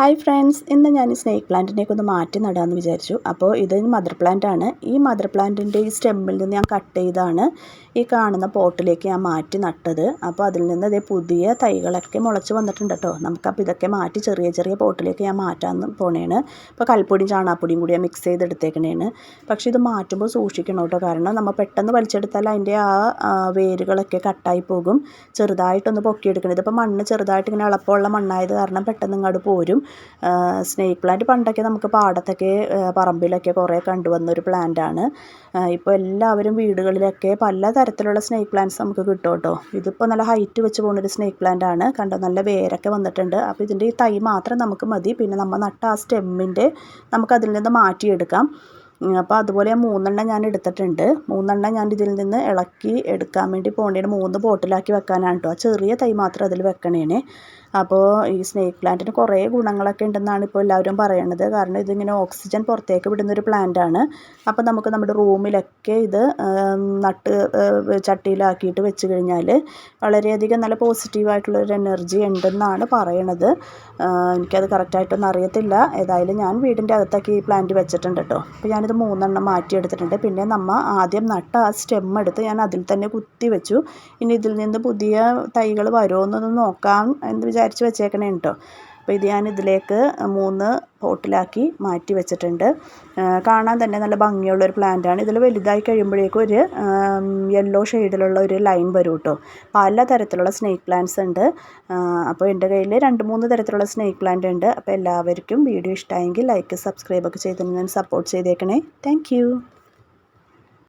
Hi friends ഇന്ന് ഞാൻ ഈ സ്നേക്ക് പ്ലാന്റിനെയൊക്കെ ഒന്ന് മാറ്റി നടാമെന്ന് വിചാരിച്ചു. അപ്പോൾ ഇത് മദർ പ്ലാന്റ് ആണ്. ഈ മദർ പ്ലാന്റിന്റെ ഈ സ്റ്റെമ്മിൽ നിന്ന് ഞാൻ കട്ട് ചെയ്താണ് ഈ കാണുന്ന പോട്ടിലേക്ക് ഞാൻ മാറ്റി നട്ടത്. അപ്പോൾ അതിൽ നിന്ന് ഇതേ പുതിയ തൈകളൊക്കെ മുളച്ച് വന്നിട്ടുണ്ട് കേട്ടോ. നമുക്കപ്പോൾ ഇതൊക്കെ മാറ്റി ചെറിയ ചെറിയ പോട്ടിലേക്ക് ഞാൻ മാറ്റാൻ പോണേണ്. ഇപ്പോൾ കൽപ്പൊടിയും ചാണാപ്പൊടിയും കൂടി ഞാൻ മിക്സ് ചെയ്തെടുത്തേക്കണേണ്. പക്ഷേ ഇത് മാറ്റുമ്പോൾ സൂക്ഷിക്കണം കേട്ടോ. കാരണം നമ്മൾ പെട്ടെന്ന് വലിച്ചെടുത്താൽ അതിന്റെ ആ വേരുകളൊക്കെ കട്ടായി പോകും. ചെറുതായിട്ടൊന്ന് പൊക്കിയെടുക്കണം. ഇതിപ്പോൾ മണ്ണ് ചെറുതായിട്ട് ഇങ്ങനെ എളുപ്പമുള്ള മണ്ണായത് കാരണം പെട്ടെന്ന് ഇങ്ങോട്ട് പോരും. സ്നേക്ക് പ്ലാന്റ് പണ്ടൊക്കെ നമുക്ക് പാടത്തൊക്കെ പറമ്പിലൊക്കെ കുറേ കണ്ടുവന്നൊരു പ്ലാന്റാണ് ഇപ്പോൾ എല്ലാവരും വീടുകളിലൊക്കെ പല തരത്തിലുള്ള സ്നേക്ക് പ്ലാന്റ്സ് നമുക്ക് കിട്ടും കേട്ടോ. ഇതിപ്പോൾ നല്ല ഹൈറ്റ് വെച്ച് പോകുന്നൊരു സ്നേക്ക് പ്ലാന്റ് ആണ്. കണ്ടോ നല്ല വേരൊക്കെ വന്നിട്ടുണ്ട്. അപ്പോൾ ഇതിന്റെ ഈ തൈ മാത്രം നമുക്ക് മതി. പിന്നെ നമ്മൾ നട്ട ആ സ്റ്റെമ്മിന്റെ നമുക്ക് അതിൽ നിന്ന് മാറ്റിയെടുക്കാം. അപ്പോൾ അതുപോലെ മൂന്നെണ്ണം ഞാൻ എടുത്തിട്ടുണ്ട്. മൂന്നെണ്ണം ഞാൻ ഇതിൽ നിന്ന് ഇളക്കി എടുക്കാൻ വേണ്ടി പോകേണ്ടത് മൂന്ന് ബോട്ടിലാക്കി വെക്കാനാണ് കേട്ടോ. ചെറിയ തൈ മാത്രം അതിൽ വെക്കണേനെ. അപ്പോൾ ഈ സ്നേക്ക് പ്ലാന്റിന് കുറേ ഗുണങ്ങളൊക്കെ ഉണ്ടെന്നാണ് ഇപ്പോൾ എല്ലാവരും പറയണത്. കാരണം ഇതിങ്ങനെ ഓക്സിജൻ പുറത്തേക്ക് വിടുന്നൊരു പ്ലാന്റാണ് അപ്പോൾ നമുക്ക് നമ്മുടെ റൂമിലൊക്കെ ഇത് നട്ട് ചട്ടിയിലാക്കിയിട്ട് വെച്ച് കഴിഞ്ഞാൽ വളരെയധികം നല്ല പോസിറ്റീവായിട്ടുള്ളൊരു എനർജി ഉണ്ടെന്നാണ് പറയണത്. എനിക്കത് കറക്റ്റായിട്ടൊന്നും അറിയത്തില്ല. ഏതായാലും ഞാൻ വീടിന്റെ അകത്തൊക്കെ ഈ പ്ലാന്റ് വെച്ചിട്ടുണ്ട് കേട്ടോ അപ്പോൾ ഞാനിത് മൂന്നെണ്ണം മാറ്റിയെടുത്തിട്ടുണ്ട്. പിന്നെ നമ്മൾ ആദ്യം നട്ട ആ സ്റ്റെം എടുത്ത് ഞാൻ അതിൽ തന്നെ കുത്തി വെച്ചു. ഇനി ഇതിൽ നിന്ന് പുതിയ തൈകൾ വരുമോ എന്നൊന്ന് നോക്കാം എന്ന് വിചാരിച്ച് വെച്ചേക്കണേ കേട്ടോ അപ്പോൾ ഇത് ഞാൻ ഇതിലേക്ക് മൂന്ന് പോട്ടിലാക്കി മാറ്റി വെച്ചിട്ടുണ്ട്. കാണാൻ തന്നെ നല്ല ഭംഗിയുള്ള ഒരു പ്ലാന്റാണ് ഇതിൽ വലുതായി കഴിയുമ്പോഴേക്കും ഒരു യെല്ലോ ഷെയ്ഡിലുള്ള ഒരു ലൈൻ വരും കേട്ടോ പല തരത്തിലുള്ള സ്നേക്ക് പ്ലാന്റ്സ് ഉണ്ട്. അപ്പോൾ എന്റെ കയ്യിൽ രണ്ട് മൂന്ന് തരത്തിലുള്ള സ്നേക്ക് പ്ലാന്റ് ഉണ്ട്. അപ്പോൾ എല്ലാവർക്കും വീഡിയോ ഇഷ്ടമായെങ്കിൽ ലൈക്ക് സബ്സ്ക്രൈബ് ഒക്കെ ചെയ്തിട്ടുണ്ടെങ്കിൽ സപ്പോർട്ട് ചെയ്തേക്കണേ. താങ്ക്